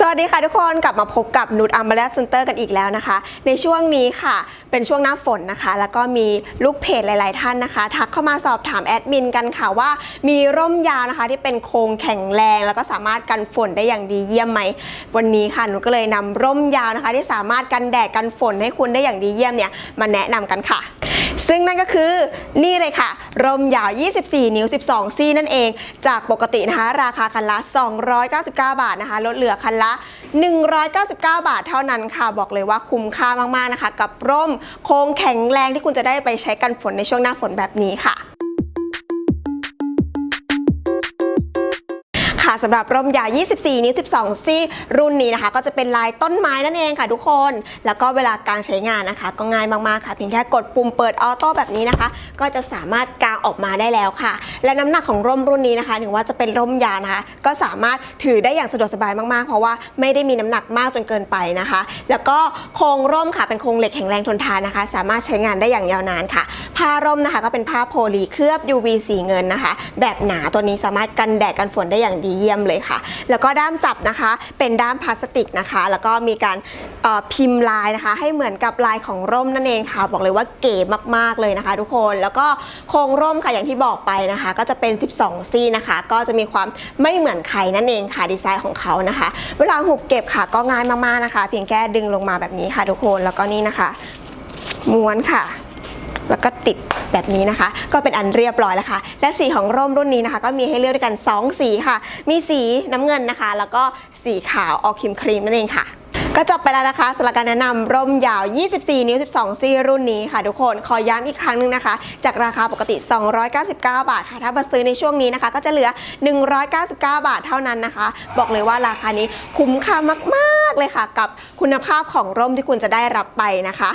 สวัสดีค่ะทุกคนกลับมาพบกับนุชอัมบาลเซนเตอร์กันอีกแล้วนะคะ ในช่วงนี้ค่ะ เป็นช่วงหน้าฝนนะคะ แล้วก็มีลูกเพจหลาย ๆ ท่านนะคะ ทักเข้ามาสอบถามแอดมินกันค่ะว่า มีร่มยาวนะคะที่เป็นโครงแข็งแรง แล้วก็สามารถกันฝนได้อย่างดีเยี่ยมไหมวันนี้ค่ะหนูก็เลยนำร่มยาวนะคะ ที่สามารถกันแดดกันฝนให้คุณได้อย่างดีเยี่ยมเนี่ยมาแนะนำกันค่ะ ซึ่งนั่นก็คือนี่เลยค่ะ ร่มยาว 24 นิ้ว 12 ซี่นั่นเอง จากปกตินะคะ ราคาคันละ 299 บาทนะคะ ลดเหลือคันละ 199 บาทเท่านั้นค่ะ บอกเลยว่าคุ้มค่ามากๆนะคะ กับร่มโค้งแข็งแรงที่คุณจะได้ไปใช้กันฝนในช่วงหน้าฝนแบบนี้ค่ะ ค่ะสำหรับร่มยาว 24 นิ้ว 12 ซี่ รุ่นนี้นะคะ ก็จะเป็นลายต้นไม้นั่นเองค่ะทุกคน แล้วก็เวลาการใช้งานนะคะ ก็ง่ายมากๆค่ะ เพียงแค่กดปุ่มเปิดออโต้แบบนี้นะคะ ก็จะสามารถกางออกมาได้แล้วค่ะ และน้ำหนักของร่มรุ่นนี้นะคะ ถึงว่าจะเป็นร่มยาวนะคะ ก็สามารถถือได้อย่างสะดวกสบายมากๆ เพราะว่าไม่ได้มีน้ำหนักมากจนเกินไปนะคะ แล้วก็โครงร่มค่ะเป็นโครงเหล็กแข็งแรงทนทานนะคะ สามารถใช้งานได้อย่างยาวนานค่ะ ผ้าร่มนะคะ ก็เป็นผ้าโพลีเคลือบ UV สีเงินนะคะ แบบหนาตัวนี้สามารถกันแดดกันฝนได้อย่างดีเยี่ยมเลยค่ะ แล้วก็ด้ามจับนะคะ เป็นด้ามพลาสติกนะคะ แล้วก็มีการพิมพ์ลายนะคะ ให้เหมือนกับลายของร่มนั่นเองค่ะ บอกเลยว่าเก๋มากๆเลยนะคะ ทุกคน แล้วก็โครงร่มค่ะอย่างที่บอกไปนะคะ ก็จะเป็น 12 ซี่นะคะ ก็จะมีความไม่เหมือนใครนั่นเองค่ะดีไซน์ของเขานะคะ เวลาหุบเก็บค่ะก็ง่ายมากๆนะคะ เพียงแค่ดึงลงมาแบบนี้ค่ะ ทุกคน แล้วก็นี่นะคะ ม้วนค่ะ แล้วก็ติดแบบนี้นะคะ ก็เป็นอันเรียบร้อยแล้วค่ะ และสีของร่มรุ่นนี้นะคะ ก็มีให้เลือกด้วยกัน 2 สีค่ะ มีสีน้ำเงินนะคะ แล้วก็สีขาวออกครีมครีมนั่นเองค่ะ ก็จบไปแล้วนะคะสำหรับการแนะนำร่มยาว 24 นิ้ว 12 ซี่รุ่นนี้ค่ะทุกคนขอย้ำอีกครั้งหนึงนะคะ จากราคาปกติ 299 บาทค่ะ ถ้ามาซื้อในช่วงนี้นะคะ ก็จะเหลือ 199 บาทเท่านั้นนะคะ บอกเลยว่าราคานี้คุ้มค่ามากๆเลยค่ะ กับคุณภาพของร่มที่คุณจะได้รับไปนะคะ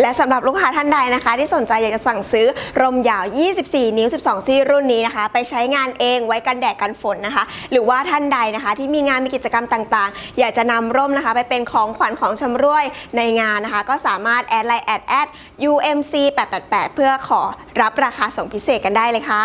และสำหรับลูกค้าท่านใดนะคะ ที่สนใจอยากจะสั่งซื้อร่มยาว 24 นิ้ว 12 ซี่รุ่นนี้นะคะ ไปใช้งานเองไว้กันแดดกันฝนนะคะ หรือว่าท่านใดนะคะ ที่มีงานมีกิจกรรมต่างๆ อยากจะนำร่มนะคะ ไปเป็นของของขวัญของชำร่วยในงานนะคะ ก็สามารถแอดไลน์แอดแอด UMC 888เพื่อขอรับราคาส่งพิเศษกันได้เลยค่ะ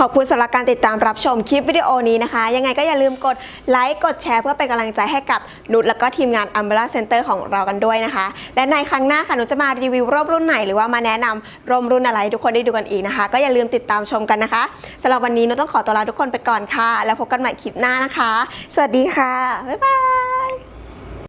ขอบคุณสำหรับการติดตามรับชมคลิปวิดีโอนี้นะคะ ยังไงก็อย่าลืมกดไลค์กดแชร์เพื่อเป็นกำลังใจให้กับนุชแล้วก็ทีมงาน Umbrella Center ของเรากันด้วยนะคะ และในครั้งหน้าค่ะนุชจะมารีวิวร่มรุ่นไหน หรือว่ามาแนะนำร่มรุ่นอะไรทุกคนได้ดูกันอีกนะคะ ก็อย่าลืมติดตามชมกันนะคะสำหรับวันนี้นุชต้องขอตัวลาทุกคนไปก่อนค่ะ แล้วพบกันใหม่คลิปหน้านะคะ สวัสดีค่ะบ๊ายบาย